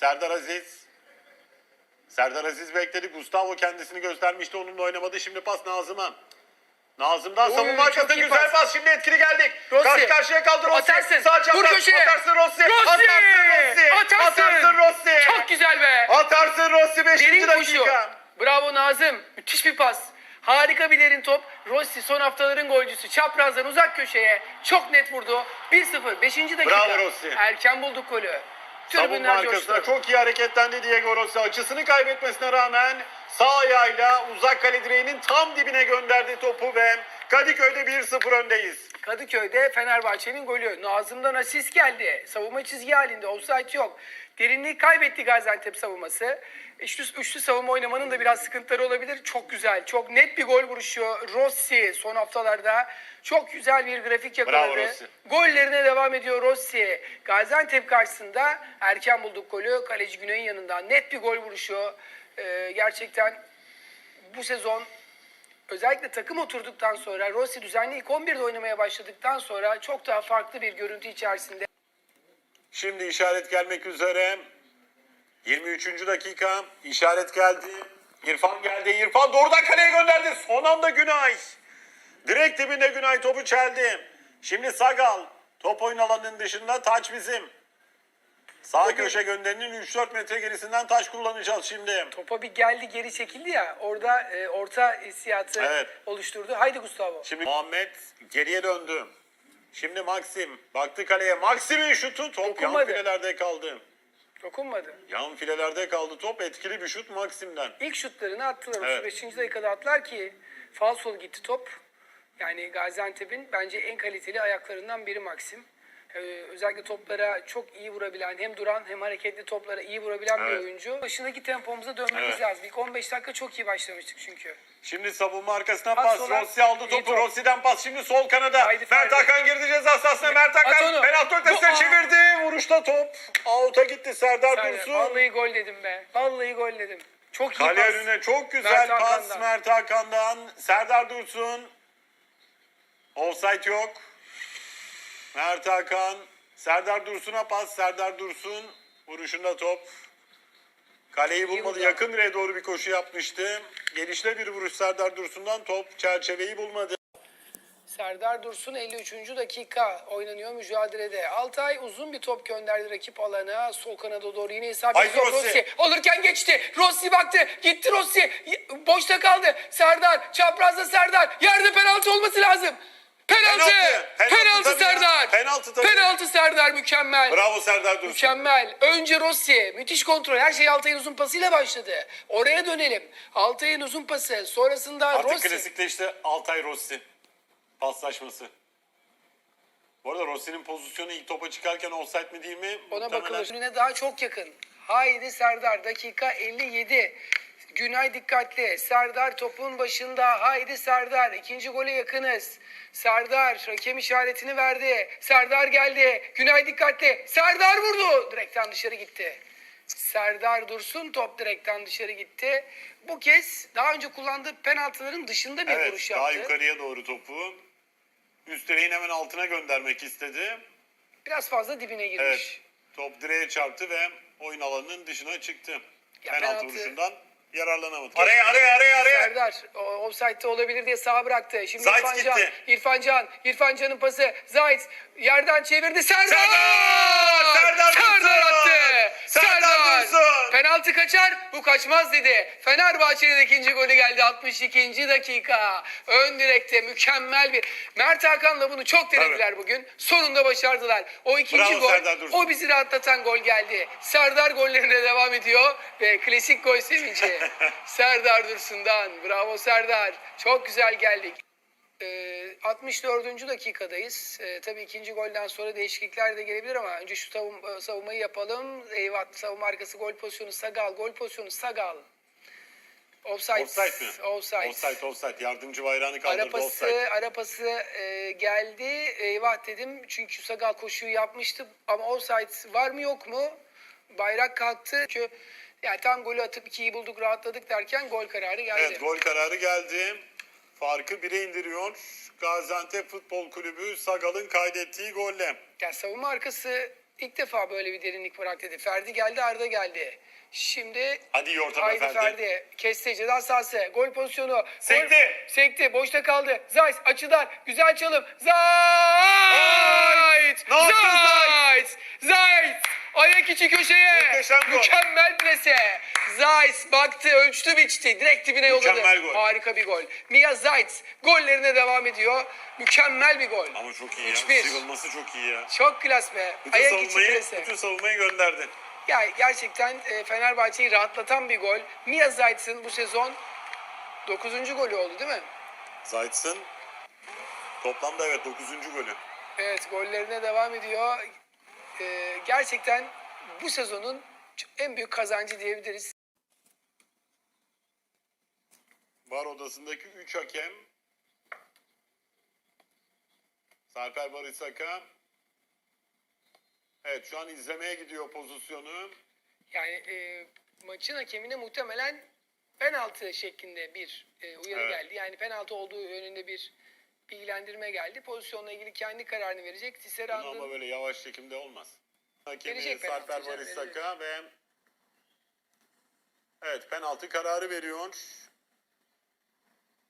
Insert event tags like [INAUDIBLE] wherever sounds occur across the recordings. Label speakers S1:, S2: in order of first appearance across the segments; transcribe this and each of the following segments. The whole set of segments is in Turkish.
S1: Serdar Aziz. Serdar Aziz bekledi. Gustavo kendisini göstermişti. Onunla oynamadı. Şimdi pas Nazım'a. Nazım'dan
S2: Oy,
S1: savunma
S2: iyi
S1: güzel
S2: pas.
S1: pas. Şimdi etkili geldik.
S2: Rossi.
S1: Karşı karşıya kaldı Rossi.
S2: Atarsın.
S1: Sağ çapraz.
S2: Vur köşeye.
S1: Atarsın Rossi.
S2: Rossi.
S1: Atarsın Rossi.
S2: Atarsın.
S1: Atarsın Rossi.
S2: Çok güzel be.
S1: Atarsın Rossi 5.
S2: Derin koşu.
S1: dakika.
S2: Bravo Nazım. Müthiş bir pas. Harika bir derin top. Rossi son haftaların golcüsü. Çaprazdan uzak köşeye çok net vurdu. 1-0. 5. dakika.
S1: Bravo Rossi.
S2: Erken bulduk golü.
S1: Savunma
S2: Tribünler coştu.
S1: çok iyi hareketlendi Diego Rossi. Açısını kaybetmesine rağmen sağ ayağıyla uzak kale direğinin tam dibine gönderdi topu ve Kadıköy'de 1-0 öndeyiz.
S2: Kadıköy'de Fenerbahçe'nin golü. Nazım'dan asist geldi. Savunma çizgi halinde. Offside yok. Derinliği kaybetti Gaziantep savunması. Üçlü, üçlü savunma oynamanın da biraz sıkıntıları olabilir. Çok güzel. Çok net bir gol vuruşu. Rossi son haftalarda çok güzel bir grafik yakaladı.
S1: Rossi.
S2: Gollerine devam ediyor Rossi. Gaziantep karşısında erken bulduk golü. Kaleci Güney'in yanından net bir gol vuruşu. Ee, gerçekten bu sezon özellikle takım oturduktan sonra Rossi düzenli ilk 11'de oynamaya başladıktan sonra çok daha farklı bir görüntü içerisinde.
S1: Şimdi işaret gelmek üzere. 23. dakika işaret geldi. İrfan geldi. İrfan doğrudan kaleye gönderdi. Son anda Günay. Direkt dibinde Günay topu çeldi. Şimdi Sagal. Top oyun alanının dışında taç bizim. Sağ köşe gönderinin 3-4 metre gerisinden taş kullanacağız şimdi.
S2: Topa bir geldi geri çekildi ya orada e, orta hissiyatı
S1: Evet.
S2: oluşturdu. Haydi Gustavo.
S1: Şimdi Muhammed geriye döndü. Şimdi Maxim baktı kaleye. Maxim'in şutu top yan
S2: Dokunmadı.
S1: filelerde kaldı.
S2: Dokunmadı.
S1: Yan filelerde kaldı top. Etkili bir şut Maxim'den.
S2: İlk şutlarını attılar.
S1: Evet.
S2: 35. dakikada attılar ki falsol gitti top. Yani Gaziantep'in bence en kaliteli ayaklarından biri Maxim. Ee, özellikle toplara çok iyi vurabilen hem duran hem hareketli toplara iyi vurabilen bir
S1: Evet.
S2: oyuncu. Başındaki tempomuza dönmemiz
S1: Evet.
S2: lazım. İlk 15 dakika çok iyi başlamıştık çünkü.
S1: Şimdi savunma arkasına
S2: Pas
S1: pas. Rossi aldı topu.
S2: top.
S1: Rossi'den pas. Şimdi sol kanada.
S2: Haydi
S1: Mert. Hakan girdi ceza sahasına. Mert Hakan penaltı ötesine çevirdi. Vuruşta top. Out'a gitti Serdar Dursun.
S2: vallahi gol dedim be. Vallahi gol dedim. Çok iyi
S1: Kale
S2: pas.
S1: önüne çok güzel
S2: Mert
S1: pas
S2: Hakan'dan.
S1: Mert Hakan'dan. Serdar Dursun. Offside yok. Mert Hakan. Serdar Dursun'a pas. Serdar Dursun. Vuruşunda top. Kaleyi bulmadı. Yakın direğe doğru bir koşu yapmıştı. Gelişle bir vuruş Serdar Dursun'dan top çerçeveyi bulmadı.
S2: Serdar Dursun 53. dakika oynanıyor mücadelede. Altay uzun bir top gönderdi rakip alana. Sol kanada doğru yine isabet
S1: Rossi.
S2: Rossi. Alırken geçti. Rossi baktı. Gitti Rossi. Boşta kaldı. Serdar. Çaprazda Serdar. Yerde penaltı olması lazım. Penaltı.
S1: Penaltı.
S2: Penaltı,
S1: Penaltı
S2: Serdar mükemmel.
S1: Bravo Serdar Dursun.
S2: Mükemmel. Önce Rossi. Müthiş kontrol. Her şey Altay'ın uzun pasıyla başladı. Oraya dönelim. Altay'ın uzun pası. Sonrasında
S1: Artık
S2: Rossi.
S1: klasikleşti Altay Rossi. Paslaşması. Bu arada Rossi'nin pozisyonu ilk topa çıkarken offside mi değil mi?
S2: Ona
S1: Muhtemelen-
S2: bakılır. Önüne daha çok yakın. Haydi Serdar dakika 57. Günay dikkatli. Serdar topun başında. Haydi Serdar. ikinci gole yakınız. Serdar hakem işaretini verdi. Serdar geldi. Günay dikkatli. Serdar vurdu. Direkten dışarı gitti. Serdar Dursun top direkten dışarı gitti. Bu kez daha önce kullandığı penaltıların dışında bir
S1: Evet
S2: vuruş
S1: daha
S2: yaptı.
S1: yukarıya doğru topu. Üst direğin hemen altına göndermek istedi.
S2: Biraz fazla dibine girmiş.
S1: Evet. Top direğe çarptı ve oyun alanının dışına çıktı.
S2: Ya
S1: penaltı,
S2: penaltı-
S1: vuruşundan yararlanamadı. Araya araya araya araya.
S2: Serdar o- offside'de olabilir diye sağa bıraktı. Şimdi
S1: Zayt
S2: İrfan Can,
S1: gitti.
S2: İrfan Can, İrfan Can'ın pası. Zayt yerden çevirdi. Serdar!
S1: Serdar! Serdar Dursun!
S2: attı.
S1: Serdar Dursun!
S2: Penaltı kaçar, bu kaçmaz dedi. Fenerbahçe'nin ikinci golü geldi 62. dakika. Ön direkte mükemmel bir. Mert Hakan'la bunu çok denediler bugün. Sonunda başardılar. O ikinci
S1: Bravo
S2: gol,
S1: Serdar Dursun.
S2: o bizi rahatlatan gol geldi. Serdar gollerine devam ediyor ve klasik gol sevinci. [LAUGHS] Serdar Dursun'dan. Bravo Serdar. Çok güzel geldik. Ee, 64. dakikadayız. Ee, tabii ikinci golden sonra değişiklikler de gelebilir ama önce şu savun- e, savunmayı yapalım. Eyvah savunma arkası gol pozisyonu Sagal. Gol pozisyonu Sagal. Offside.
S1: Offside mi?
S2: Offside.
S1: Offside offside. Yardımcı bayrağını kaldırdı
S2: Ara pası,
S1: offside.
S2: ara pası e, geldi. Eyvah dedim. Çünkü Sagal koşuyu yapmıştı. Ama offside var mı yok mu? Bayrak kalktı. Çünkü yani tam golü atıp ikiyi bulduk rahatladık derken gol kararı geldi.
S1: Evet gol kararı geldi. Farkı bire indiriyor. Gaziantep Futbol Kulübü Sagal'ın kaydettiği golle.
S2: Yani savunma arkası ilk defa böyle bir derinlik bırak dedi. Ferdi geldi Arda geldi. Şimdi
S1: Hadi iyi ortada
S2: Haydi
S1: Ferdi.
S2: Ferdi. Kesti ceza sahası. Gol pozisyonu. Gol-
S1: Sekti.
S2: Sekti. Boşta kaldı. Zayt açıdan. Güzel çalım. Zayt.
S1: Ne
S2: Zayt. Zayt. Ayak içi köşeye.
S1: Muhteşem gol.
S2: Mükemmel plase. Zayt baktı, ölçtü, biçti. Direkt dibine yolladı.
S1: Mükemmel gol.
S2: Harika bir gol. Mia Zayt gollerine devam ediyor. Mükemmel bir gol.
S1: Ama çok iyi ya.
S2: 3-1.
S1: Sıyrılması çok iyi ya.
S2: Çok klas be.
S1: Bütün
S2: Ayak içi
S1: savunmayı,
S2: plase.
S1: bütün savunmayı gönderdin.
S2: Ya gerçekten e, Fenerbahçe'yi rahatlatan bir gol. Mia Zayt'ın bu sezon 9. golü oldu değil mi?
S1: Zayt'sın toplamda evet 9. golü.
S2: Evet gollerine devam ediyor. E, gerçekten bu sezonun en büyük kazancı diyebiliriz.
S1: Var odasındaki 3 hakem. Sarper Barisaka. Evet şu an izlemeye gidiyor pozisyonu.
S2: Yani e, maçın hakemine muhtemelen penaltı şeklinde bir e, uyarı
S1: Evet.
S2: geldi. Yani penaltı olduğu yönünde bir bilgilendirme geldi. Pozisyonla ilgili kendi kararını verecek. Tisserand'ın
S1: ama böyle yavaş çekimde olmaz. Hakemi Sarper
S2: penaltı
S1: Barisaka ve Evet penaltı kararı veriyor.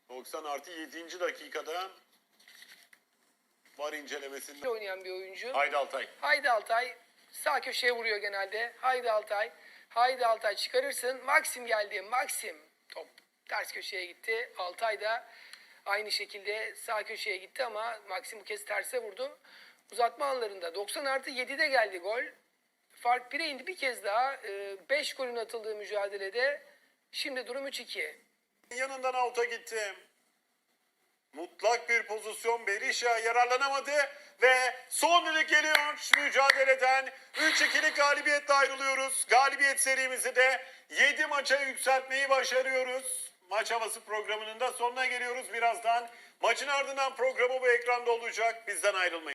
S1: 90 artı 7. dakikada var incelemesinde.
S2: oynayan bir oyuncu.
S1: Haydi Altay.
S2: Haydi Altay. Sağ köşeye vuruyor genelde. Haydi Altay. Haydi Altay çıkarırsın. Maxim geldi. Maxim. Top ters köşeye gitti. Altay da aynı şekilde sağ köşeye gitti ama Maxim bu kez terse vurdu. Uzatma anlarında 90 artı 7'de geldi gol. Fark 1'e indi bir kez daha. 5 golün atıldığı mücadelede. Şimdi durum 3-2.
S1: Yanından alta gitti. Mutlak bir pozisyon Berisha yararlanamadı ve son düdük geliyor mücadeleden 3-2'lik galibiyetle ayrılıyoruz. Galibiyet serimizi de 7 maça yükseltmeyi başarıyoruz. Maç havası programının da sonuna geliyoruz birazdan. Maçın ardından programı bu ekranda olacak. Bizden ayrılmayın.